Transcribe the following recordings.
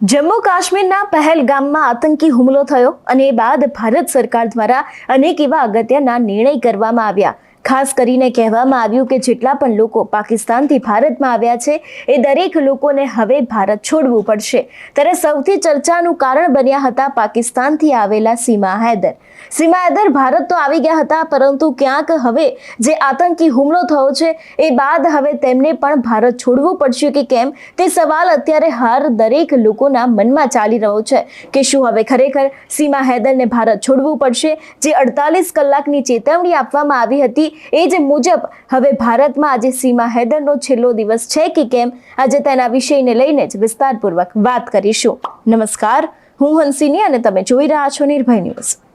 જમ્મુ કાશ્મીરના પહેલગામમાં આતંકી હુમલો થયો અને બાદ ભારત સરકાર દ્વારા અનેક એવા અગત્યના નિર્ણય કરવામાં આવ્યા. ખાસ કરીને કહેવામાં આવ્યું કે જેટલા પણ લોકો પાકિસ્તાનથી ભારતમાં આવ્યા છે, એ દરેક લોકોને હવે ભારત છોડવું પડશે. ત્યારે સૌથી ચર્ચાનું કારણ બન્યા હતા પાકિસ્તાનથી આવેલા સીમા હૈદર. સીમા હૈદર ભારત તો આવી ગયા હતા, પરંતુ ક્યાંક હવે જે આતંકી હુમલો થયો છે, એ બાદ હવે તેમને પણ ભારત છોડવું પડશે કે કેમ, તે સવાલ અત્યારે હાર દરેક લોકોના મનમાં ચાલી રહ્યો છે કે શું હવે ખરેખર સીમા હૈદરને ભારત છોડવું પડશે? જે અડતાલીસ કલાકની ચેતવણી આપવામાં આવી હતી એ જ મુજબ હવે ભારતમાં આજે સીમા હૈદરનો છેલ્લો દિવસ છે કે કેમ? આજે તેના વિષયને લઈને જ વિસ્તારપૂર્વક વાત કરીશું. નમસ્કાર, હું હંસિની અને તમે જોઈ રહ્યા છો નિર્ભય ન્યૂઝ.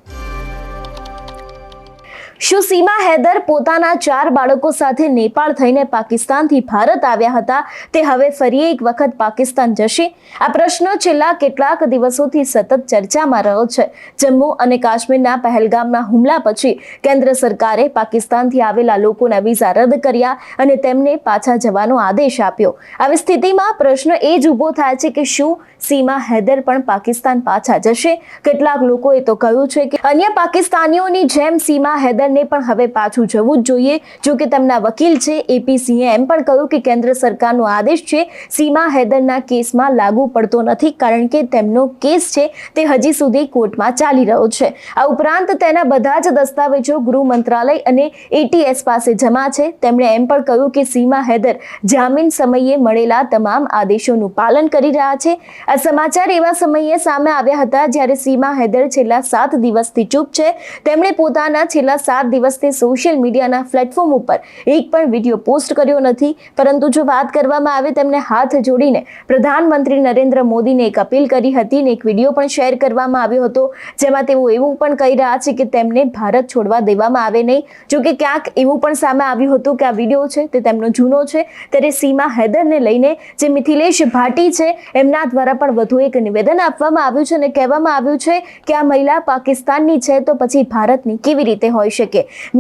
શું સીમા હૈદર પોતાના ચાર બાળકો સાથે નેપાળ થઈને પાકિસ્તાનથી ભારત આવ્યા હતા. તે હવે ફરી એક વખત પાકિસ્તાન જશે. આ પ્રશ્ન છેલ્લા કેટલાક દિવસોથી સતત ચર્ચામાં રહ્યો છે. જમ્મુ અને કાશ્મીરના પહેલગામના હુમલા પછી કેન્દ્ર સરકારે પાકિસ્તાનથી આવેલા લોકોના વિઝા રદ કર્યા અને તેમને પાછા જવાનો આદેશ આપ્યો. આવી સ્થિતિમાં પ્રશ્ન એ જ ઊભો થાય છે કે શું સીમા હૈદર પણ પાકિસ્તાન પાછા જશે? કેટલાક લોકોએ તો કહ્યું છે કે અન્ય પાકિસ્તાનીઓની જેમ સીમા હૈદરને પણ હવે પાછું જવું જ જોઈએ. જો કે તેમના વકીલ છે, એપીસીએ એમ પણ કહ્યું કે કેન્દ્ર સરકારનો આદેશ છે, સીમા હૈદરના કેસમાં લાગુ પડતો નથી કારણ કે તેમનો કેસ છે, તે હજી સુધી કોર્ટમાં ચાલી રહ્યો છે. આ ઉપરાંત તેના બધા જ દસ્તાવેજો ગૃહ મંત્રાલય અને એટીએસ પાસે જમા છે. તેમણે એમ પણ કહ્યું કે સીમા હૈદર જામીન સમયે મળેલા તમામ આદેશોનું પાલન કરી રહ્યા છે. આ સમાચાર એવા સમયે સામે આવ્યા હતા જ્યારે સીમા હૈદર છેલ્લા સાત દિવસથી ચૂપ છે. તેમણે પોતાના છેલ્લા સાત દિવસથી સોશિયલ મીડિયાના પ્લેટફોર્મ ઉપર એક પણ વીડિયો પોસ્ટ કર્યો નથી. પરંતુ જો વાત કરવામાં આવે તેમને હાથ જોડીને પ્રધાનમંત્રી નરેન્દ્ર મોદીને એક અપીલ કરી હતી ને એક વીડિયો પણ શેર કરવામાં આવ્યો હતો. જેમાં તેઓ એવું પણ કહી રહ્યા છે કે તેમને ભારત છોડવા દેવામાં આવે નહીં. જો કે ક્યાંક એવું પણ સામે આવ્યું હતું કે આ વીડિયો છે તે તેમનો જૂનો છે. ત્યારે સીમા હૈદરને લઈને જે મિથિલેશ ભાટી છે એમના દ્વારા પણ વધુ એક નિવેદન આપવામાં આવ્યું છે અને કહેવામાં આવ્યું છે કે આ મહિલા પાકિસ્તાનની છે તો પછી ભારતની કેવી રીતે હોઈ શકે?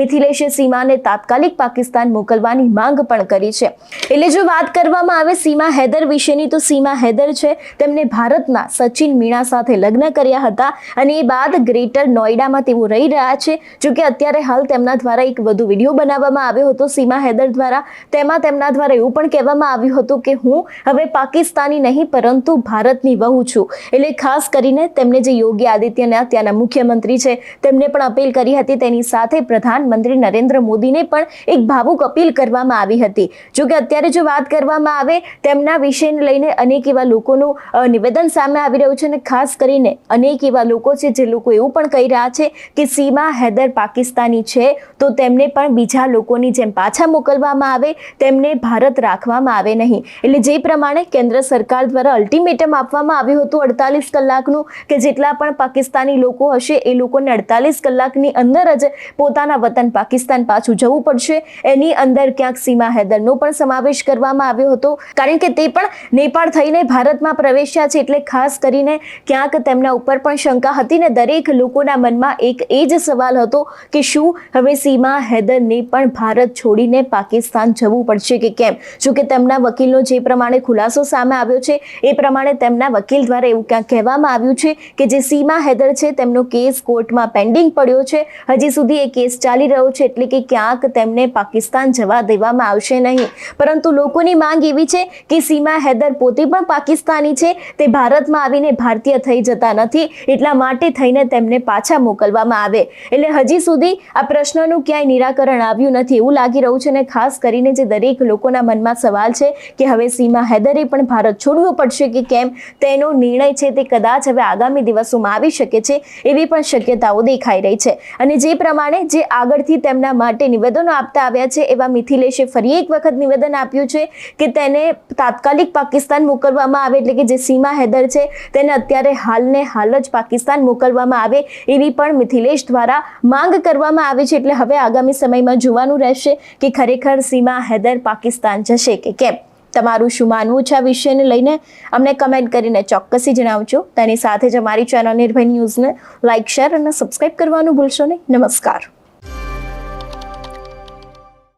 મિથિલેશે સીમાને તાત્કાલિક પાકિસ્તાન મોકલવાની માંગ પણ કરી છે. એટલે જો વાત કરવામાં આવે સીમા હૈદર વિશેની, તો સીમા હૈદર છે તેમણે ભારતના સચિન મીણા સાથે લગ્ન કર્યા હતા અને એ બાદ ગ્રેટર નોઈડામાં તેઓ રહી રહ્યા છે. જોકે અત્યારે હાલ તેમના દ્વારા એક વધુ વીડિયો બનાવવામાં આવ્યો હતો સીમા હૈદર દ્વારા. તેમાં તેમના દ્વારા એવું પણ કહેવામાં આવ્યું હતું કે હું હવે પાકિસ્તાની નહીં, પરંતુ ભારતની વહુ છું. એટલે ખાસ કરીને તેમને જે યોગી આદિત્યનાથ, ત્યાંના મુખ્યમંત્રી છે, તેમને પણ અપીલ કરી હતી. તેની સાથે પ્રધાનમંત્રી નરેન્દ્ર મોદીને પણ એક ભાવુક અપીલ કરવામાં આવી હતી. જો કે અત્યારે જો વાત કરવામાં આવે, તેમના વિષયને લઈને અનેક એવા લોકોનું નિવેદન સામે આવી રહ્યું છે અને ખાસ કરીને અનેક એવા લોકો છે જે લોકો એવું પણ કહી રહ્યા છે કે સીમા હૈદર પાકિસ્તાની છે, તો તેમને પણ બીજા લોકોની જેમ પાછા મોકલવામાં આવે, તેમને ભારત રાખવામાં આવે નહીં. એટલે જે પ્રમાણે કેન્દ્ર સરકાર દ્વારા અલ્ટિમેટમ આપવામાં આવ્યું હતું અડતાલીસ કલાકનું, કે જેટલા પણ પાકિસ્તાની લોકો હશે, એ લોકોને અડતાલીસ કલાકની અંદર જ પોતાના વતન પાકિસ્તાન પાછું જવું પડશે. એની અંદર ક્યાંક સીમા હૈદરનો પણ સમાવેશ કરવામાં આવ્યો હતો. કારણ કે તે પણ નેપાળ થઈને ભારતમાં પ્રવેશ્યા છે એટલે ખાસ કરીને ક્યાંક તેમના ઉપર પણ શંકા હતી ને દરેક લોકોના મનમાં એક એ જ સવાલ હતો કે શું હવે સીમા હૈદરને પણ ભારત છોડીને પાકિસ્તાન જવું પડશે કે કેમ? જો કે તેમના વકીલનો જે પ્રમાણે ખુલાસો સામે આવ્યો છે, એ પ્રમાણે તેમના વકીલ દ્વારા એવું ક્યાંક કહેવામાં આવ્યું છે કે જે સીમા હૈદર છે, તેમનો કેસ કોર્ટમાં પેન્ડિંગ પડ્યો છે. હજી સુધી એ કેસ ચાલી રહ્યો છે એટલે કે ક્યાંક તેમને પાકિસ્તાન જવા દેવામાં આવશે નહીં. પરંતુ લોકોની માંગ એવી છે કે સીમા હૈદર પોતે પણ પાકિસ્તાની છે, તે ભારતમાં આવીને ભારતીય થઈ જતા નથી, એટલા માટે થઈને તેમને પાછા મોકલવામાં આવે. એટલે હજી સુધી આ પ્રશ્નનું ક્યાંય નિરાકરણ આવ્યું નથી એવું લાગી રહ્યું છે અને ખાસ કરીને જે દરેક લોકોના મનમાં સવાલ છે કે હવે સીમા હૈદરે પણ ભારત છોડવું પડશે કે કેમ, તેનો નિર્ણય છે તે કદાચ હવે આગામી દિવસોમાં આવી શકે છે એવી પણ શક્યતાઓ દેખાઈ રહી છે. અને જે પ્રમાણે જે આગળથી તેમના માટે નિવેદનો આપતા આવ્યા છે, એવા મિથિલેશે ફરી એક વખત નિવેદન આપ્યું છે કે તેને તાત્કાલિક પાકિસ્તાન મોકલવામાં આવે, એટલે કે જે સીમા હૈદર છે, તેને અત્યારે હાલને હાલ જ પાકિસ્તાન મોકલવામાં આવે એવી પણ મિથિલેશ દ્વારા માંગ કરવામાં આવી છે, એટલે હવે આગામી સમયમાં જોવાનું રહેશે કે ખરેખર સીમા હૈદર પાકિસ્તાન જશે કે કેમ. તમારું શું માનવું છે આ વિષયને લઈને? અમને કમેન્ટ કરીને ચોક્કસી જણાવજો. તેની સાથે જ અમારી ચેનલ નિર્ભય ન્યૂઝને લાઇક શેર અને સબસ્ક્રાઇબ કરવાનું ભૂલશો નહીં. નમસ્કાર.